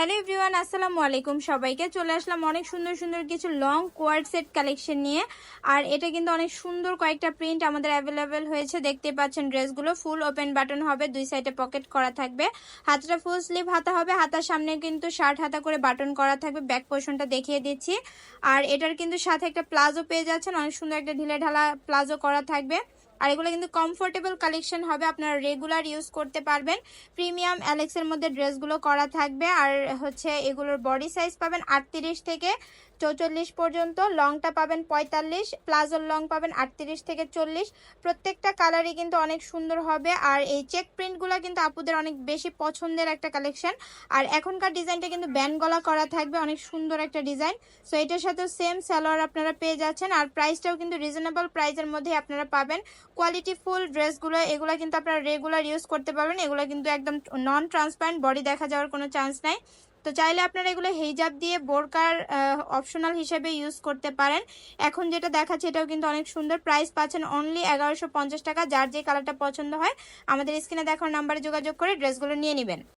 Hello everyone, আসসালামু আলাইকুম। সবাইকে চলে আসলাম অনেক সুন্দর সুন্দর কিছু লং কোয়ার্ড সেট কালেকশন নিয়ে। আর এটা কিন্তু অনেক সুন্দর কয়েকটা প্রিন্ট আমাদের অ্যাভেলেবেল হয়েছে। দেখতে পাচ্ছেন ড্রেসগুলো ফুল ওপেন বাটন হবে, দুই সাইডে পকেট করা থাকবে। হাতটা ফুল স্লিভ হাতা হবে, হাতার সামনে কিন্তু শার্ট হাতা করে বাটন করা থাকবে ব্যাক পোর্শনটা দেখিয়ে দিচ্ছি। আর এটার কিন্তু সাথে একটা প্লাজো পেয়ে যাচ্ছেন, অনেক সুন্দর একটা ঢিলে ঢালা প্লাজো করা থাকবে। আর এগুলো কিন্তু কমফোর্টেবল কালেকশন হবে, আপনারা রেগুলার ইউজ করতে পারবেন। প্রিমিয়াম অ্যালেক্সের মধ্যে ড্রেসগুলো করা থাকবে, আর হচ্ছে এগুলোর বডি সাইজ পাবেন আটত্রিশ থেকে চৌচল্লিশ পর্যন্ত লংটা পাবেন পঁয়তাল্লিশ প্লাজোর লং পাবেন আটত্রিশ থেকে চল্লিশ। প্রত্যেকটা কালারই কিন্তু অনেক সুন্দর হবে, আর এই চেক প্রিন্টগুলো কিন্তু আপুদের অনেক বেশি পছন্দের একটা কালেকশন আর এখনকার ডিজাইনটা কিন্তু ব্যান গলা করা থাকবে, অনেক সুন্দর একটা ডিজাইন সো এটার সাথেও সেম স্যালোয়ার আপনারা পেয়ে যাচ্ছেন, আর প্রাইসটাও কিন্তু রিজনেবল প্রাইসের মধ্যে আপনারা পাবেন। কোয়ালিটি ফুল ড্রেসগুলো এগুলো কিন্তু আপনারা রেগুলার ইউজ করতে পারবেন। এগুলো কিন্তু একদম নন ট্রান্সপারেন্ট বডি দেখা যাওয়ার কোনো চান্স নাই। তো চাইলে আপনারা এগুলো হেজাব দিয়ে বোরকার অপশনাল হিসেবে ইউজ করতে পারেন। এখন যেটা দেখাচ্ছে এটাও কিন্তু অনেক সুন্দর। প্রাইস পাচ্ছেন অনলি এগারোশো টাকা। যার যে কালারটা পছন্দ হয়, আমাদের স্ক্রিনে দেখার নাম্বারে যোগাযোগ করে ড্রেসগুলো নিয়ে নেবেন।